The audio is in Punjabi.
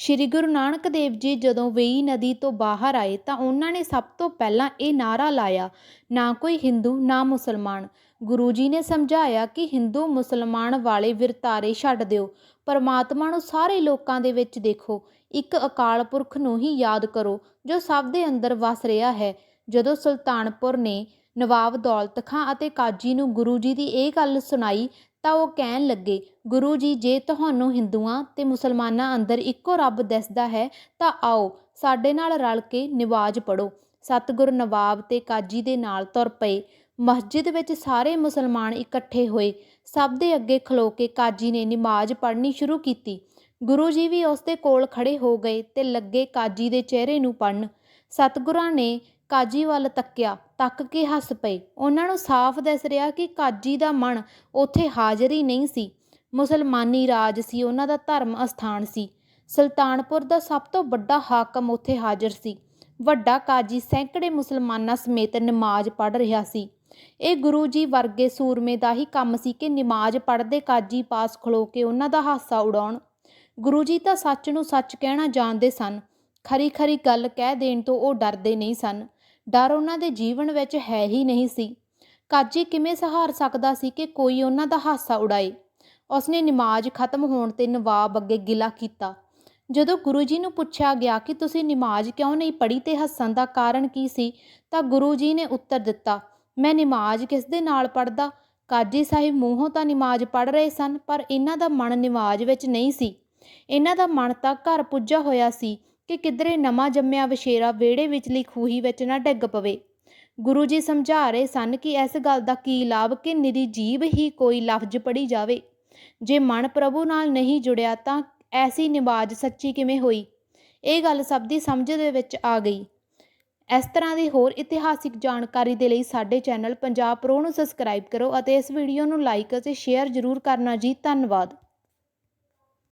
ਸ਼੍ਰੀ ਗੁਰੂ ਨਾਨਕ ਦੇਵ ਜੀ ਜਦੋਂ ਵੇਈ ਨਦੀ ਤੋਂ ਬਾਹਰ ਆਏ ਤਾਂ ਉਹਨਾਂ ਨੇ ਸਭ ਤੋਂ ਪਹਿਲਾਂ ਇਹ ਨਾਰਾ ਲਾਇਆ, ਨਾ ਕੋਈ ਹਿੰਦੂ, ਨਾ ਮੁਸਲਮਾਨ। ਗੁਰੂ ਜੀ ਨੇ ਸਮਝਾਇਆ ਕਿ ਹਿੰਦੂ, ਮੁਸਲਮਾਨ ਵਾਲੇ ਵਿਰਤਾਰੇ ਛੱਡ ਦਿਓ, ਪਰਮਾਤਮਾ ਨੂੰ ਸਾਰੇ ਲੋਕਾਂ ਦੇ ਵਿੱਚ ਦੇਖੋ, ਇੱਕ ਅਕਾਲ ਪੁਰਖ ਨੂੰ ਹੀ ਯਾਦ ਕਰੋ, ਜੋ ਸਭ ਦੇ ਅੰਦਰ ਵਸ ਰਿਹਾ ਹੈ। ਜਦੋਂ ਸੁਲਤਾਨਪੁਰ ਨੇ ਨਵਾਬ ਦੌਲਤ ਖਾਂ ਅਤੇ ਕਾਜੀ ਨੂੰ ਗੁਰੂ ਜੀ ਦੀ ਇਹ ਗੱਲ ਸੁਣਾਈ ਤਾਂ ਉਹ ਕਹਿਣ ਲੱਗੇ, ਗੁਰੂ ਜੀ, ਜੇ ਤੁਹਾਨੂੰ ਹਿੰਦੂਆਂ ਤੇ ਮੁਸਲਮਾਨਾਂ ਅੰਦਰ ਇੱਕੋ ਰੱਬ ਦਿਸਦਾ ਹੈ, ਤਾਂ ਆਓ, ਸਾਡੇ ਨਾਲ ਰਲ ਕੇ ਨਿਵਾਜ ਪੜੋ ਸਤਿਗੁਰ ਨਵਾਬ ਤੇ ਕਾਜੀ ਦੇ ਨਾਲ ਤੁਰ ਪਏ। ਮਸਜਿਦ ਵਿੱਚ ਸਾਰੇ ਮੁਸਲਮਾਨ ਇਕੱਠੇ ਹੋਏ। ਸਭ ਦੇ ਅੱਗੇ ਖਲੋ ਕੇ ਕਾਜੀ ਨੇ ਨਮਾਜ਼ ਪੜ੍ਹਨੀ ਸ਼ੁਰੂ ਕੀਤੀ। ਗੁਰੂ ਜੀ ਵੀ ਉਸ ਦੇ ਕੋਲ ਖੜੇ ਹੋ ਗਏ ਤੇ ਲੱਗੇ ਕਾਜੀ ਦੇ ਚਿਹਰੇ ਨੂੰ ਪੜਨ ਸਤਿਗੁਰਾਂ ਨੇ ਕਾਜੀ ਵੱਲ ਤੱਕਿਆ, ਤੱਕ ਕੇ ਹੱਸ ਪਏ। ਉਹਨਾਂ ਨੂੰ ਸਾਫ਼ ਦਿਸ ਰਿਹਾ ਕਿ ਕਾਜੀ ਦਾ ਮਨ ਉੱਥੇ ਹਾਜ਼ਰ ਹੀ ਨਹੀਂ ਸੀ। ਮੁਸਲਮਾਨੀ ਰਾਜ ਸੀ, ਉਹਨਾਂ ਦਾ ਧਰਮ ਅਸਥਾਨ ਸੀ। ਸੁਲਤਾਨਪੁਰ ਦਾ ਸਭ ਤੋਂ ਵੱਡਾ ਹਾਕਮ ਉੱਥੇ ਹਾਜ਼ਰ ਸੀ। ਵੱਡਾ ਕਾਜੀ ਸੈਂਕੜੇ ਮੁਸਲਮਾਨਾਂ ਸਮੇਤ ਨਮਾਜ਼ ਪੜ੍ਹ ਰਿਹਾ ਸੀ। ਇਹ ਗੁਰੂ ਜੀ ਵਰਗੇ ਸੂਰਮੇ ਦਾ ਹੀ ਕੰਮ ਸੀ ਕਿ ਨਮਾਜ਼ ਪੜ੍ਹਦੇ ਕਾਜੀ ਪਾਸ ਖਲੋ ਕੇ ਉਹਨਾਂ ਦਾ ਹਾਸਾ ਉਡਾਉਣ। ਗੁਰੂ ਜੀ ਤਾਂ ਸੱਚ ਨੂੰ ਸੱਚ ਕਹਿਣਾ ਜਾਣਦੇ ਸਨ। ਖਰੀ ਖਰੀ ਗੱਲ ਕਹਿ ਦੇਣ ਤੋਂ ਉਹ ਡਰਦੇ ਨਹੀਂ ਸਨ। ਡਰ ਉਹਨਾਂ ਦੇ ਜੀਵਨ ਵਿੱਚ ਹੈ ਹੀ ਨਹੀਂ ਸੀ। ਕਾਜੀ ਕਿਵੇਂ ਸਹਾਰ ਸਕਦਾ ਸੀ ਕਿ ਕੋਈ ਉਹਨਾਂ ਦਾ ਹਾਸਾ ਉਡਾਏ? ਉਸਨੇ ਨਮਾਜ਼ ਖਤਮ ਹੋਣ ਤੇ ਨਵਾਬ ਅੱਗੇ ਗਿਲਾ ਕੀਤਾ। ਜਦੋਂ ਗੁਰੂ ਜੀ ਨੂੰ ਪੁੱਛਿਆ ਗਿਆ ਕਿ ਤੁਸੀਂ ਨਮਾਜ਼ ਕਿਉਂ ਨਹੀਂ ਪੜ੍ਹੀ ਤੇ ਹੱਸਣ ਦਾ ਕਾਰਨ ਕੀ ਸੀ, ਤਾਂ ਗੁਰੂ ਜੀ ਨੇ ਉੱਤਰ ਦਿੱਤਾ, ਮੈਂ ਨਮਾਜ਼ ਕਿਸ ਦੇ ਨਾਲ ਪੜਦਾ ਕਾਜੀ ਸਾਹਿਬ ਮੂੰਹੋਂ ਤਾਂ ਨਮਾਜ਼ ਪੜ੍ਹ ਰਹੇ ਸਨ, ਪਰ ਇਹਨਾਂ ਦਾ ਮਨ ਨਮਾਜ਼ ਵਿੱਚ ਨਹੀਂ ਸੀ। ਇਹਨਾਂ ਦਾ ਮਨ ਤਾਂ ਘਰ ਪੁੱਜਾ ਹੋਇਆ ਸੀ। ਕਿ ਕਿਧਰੇ ਨਵਾਂ ਜੰਮਿਆ ਵਸ਼ੇਰਾ ਵਿਹੜੇ ਵਿਚਲੀ ਖੂਹੀ ਵਿੱਚ ਨਾ ਡਿੱਗ ਪਵੇ। ਗੁਰੂ ਜੀ ਸਮਝਾ ਰਹੇ ਸਨ ਕਿ ਇਸ ਗੱਲ ਦਾ ਕੀ ਲਾਭ ਕਿ ਨਿਰੀ ਜੀਵ ਹੀ ਕੋਈ ਲਫ਼ਜ਼ ਪੜੀ ਜਾਵੇ। ਜੇ ਮਨ ਪ੍ਰਭੂ ਨਾਲ ਨਹੀਂ ਜੁੜਿਆ ਤਾਂ ਐਸੀ ਨਿਵਾਜ਼ ਸੱਚੀ ਕਿਵੇਂ ਹੋਈ? ਇਹ ਗੱਲ ਸਭ ਦੀ ਸਮਝ ਦੇ ਵਿੱਚ ਆ ਗਈ। ਇਸ ਤਰ੍ਹਾਂ ਦੀ ਹੋਰ ਇਤਿਹਾਸਿਕ ਜਾਣਕਾਰੀ ਦੇ ਲਈ ਸਾਡੇ ਚੈਨਲ ਪੰਜਾਬ ਪ੍ਰੋ ਨੂੰ ਸਬਸਕ੍ਰਾਈਬ ਕਰੋ ਅਤੇ ਇਸ ਵੀਡੀਓ ਨੂੰ ਲਾਈਕ ਅਤੇ ਸ਼ੇਅਰ ਜ਼ਰੂਰ ਕਰਨਾ ਜੀ। ਧੰਨਵਾਦ।